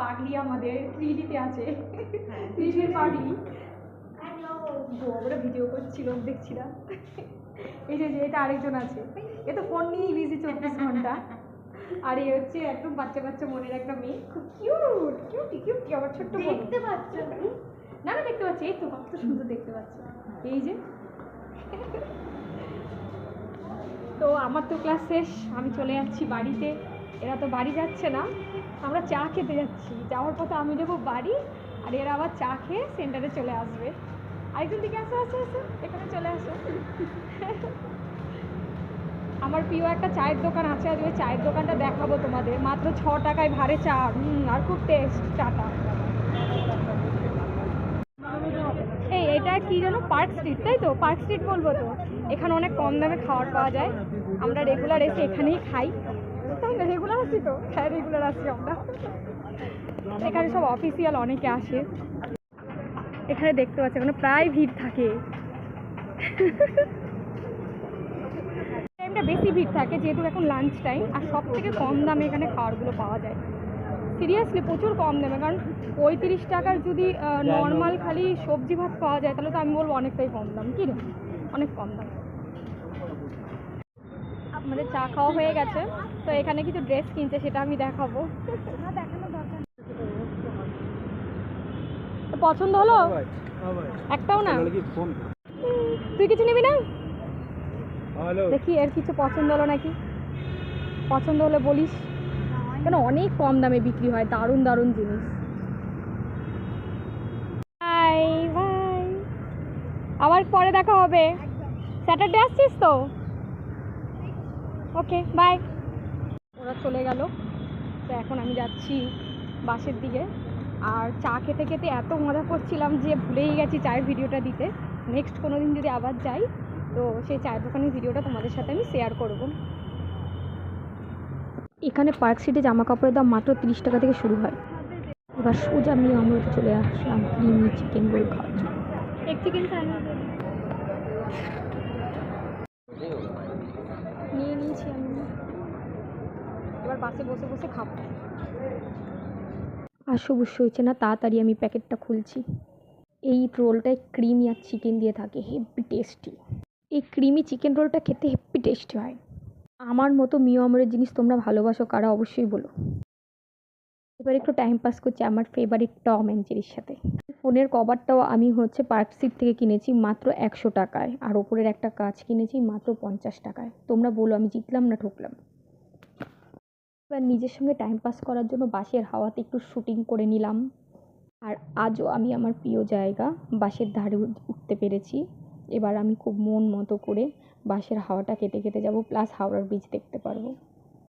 পাগলি আমাদের থ্রিডিতে আছে। থ্রিডির পাগলি। বড় ভিডিও করছিল দেখছিলাম এই যে এটা আরেকজন আছে। এ তো ফোন নিয়েই বিজি চব্বিশ ঘণ্টা। আর এই হচ্ছে একদম বাচ্চা বাচ্চা মনের একটা মেয়ে। খুব কিউট কিউটি কিউটি আমার ছোট্ট। দেখতে পাচ্ছ? না না দেখতে পাচ্ছি। এই তো কত সুন্দর দেখতে পাচ্ছি। এই যে। তো আমার তো ক্লাস শেষ আমি চলে যাচ্ছি বাড়িতে। এরা তো বাড়ি যাচ্ছে না, আমরা চা খেতে যাচ্ছি। যাওয়ার পথে আমি যাব বাড়ি, আর এরা আবার চা খেয়ে সেন্টারে চলে আসবে। আরেকজন দিকে আসো আসো আসো, এখানে চলে আসো। আমার প্রিয় একটা চায়ের দোকান আছে, আজ ওই চায়ের দোকানটা দেখাবো তোমাদের। মাত্র ছ টাকায় ভারে চা আর খুব টেস্ট চাটা এই, এটা কি যেন পার্ক স্ট্রিট তাই তো? পার্ক স্ট্রিট বলব তো। এখানে অনেক কম দামে খাবার পাওয়া যায়। আমরা রেগুলার এসে এখানেই খাই। তাই না? রেগুলার আসি তো। হ্যাঁ রেগুলার আসি আমরা। এখানে সব অফিসিয়াল অনেকে আসে। এখানে দেখতে পাচ্ছি এখানে প্রায় ভিড় থাকে। টাইমটা বেশি ভিড় থাকে যেহেতু এখন লাঞ্চ টাইম আর সব থেকে কম দামে এখানে খাবারগুলো পাওয়া যায়। সিরিয়াসলি প্রচুর কম দামে কারণ পঁয়ত্রিশ টাকার যদি নর্মাল খালি সবজি ভাত পাওয়া যায় তাহলে তো আমি বলব অনেকটাই কম দাম কি রে? অনেক কম দাম। আমাদের চা খাওয়া হয়ে গেছে। তো এখানে কিছু ড্রেস কিনছে, সেটা আমি দেখাবো। পছন্দ হলো? একটাও না? তুই কিছু নিবি না? দেখি, এর কিছু পছন্দ হলো নাকি? পছন্দ হলে বলিস। কেন, অনেক কম দামে বিক্রি হয়, দারুণ দারুণ জিনিস। আবার পরে দেখা হবে। স্যাটারডে আসছিস তো? ওকে বাই ওরা চলে গেল। তো এখন আমি যাচ্ছি বাসের দিকে। আর চা খেতে খেতে এত মজা করছিলাম যে ভুলেই গেছি চায়ের ভিডিওটা দিতে। নেক্সট কোনো দিন যদি আবার যাই, তো সেই চায়ের দোকানের ভিডিওটা তোমাদের সাথে আমি শেয়ার করব। এখানে পার্ক সিটে জামা কাপড়ের দাম মাত্র তিরিশ টাকা থেকে শুরু হয়। এবার সোজা আমি আমরা চলে আসলাম। ক্রিমি চিকেন রোল খাওয়ার জন্য। এক চিকেন নিয়ে নিয়েছি আমি। এবার বাসে বসে বসে খাব। আর সবুজ হয়েছে না, তাড়াতাড়ি আমি প্যাকেটটা খুলছি। এই রোলটায় ক্রিমি আর চিকেন দিয়ে থাকে হেভি টেস্টি এই ক্রিমি চিকেন রোলটা খেতে হেভি টেস্টি হয়। আমার মতো মিও আমরের জিনিস তোমরা ভালোবাসো কারা অবশ্যই বলো। এবার একটু টাইম পাস করছি আমার ফেভারিট টম অ্যান্ড জেরির সাথে। ফোনের কভারটাও আমি হচ্ছে পার্ক সিট থেকে কিনেছি মাত্র একশো টাকায়। আর ওপরের একটা কাজ কিনেছি মাত্র পঞ্চাশ টাকায়। তোমরা বলো, আমি জিতলাম না ঠকলাম? এবার নিজের সঙ্গে টাইম পাস করার জন্য বাসের হাওয়াতে একটু শুটিং করে নিলাম। আর আজও আমি আমার প্রিয় জায়গা বাসের ধারে উঠতে পেরেছি। এবার আমি খুব মন মতো করে বাসের হাওয়াটা কেটে কেটে যাব প্লাস হাওড়ার ব্রিজ দেখতে পারব।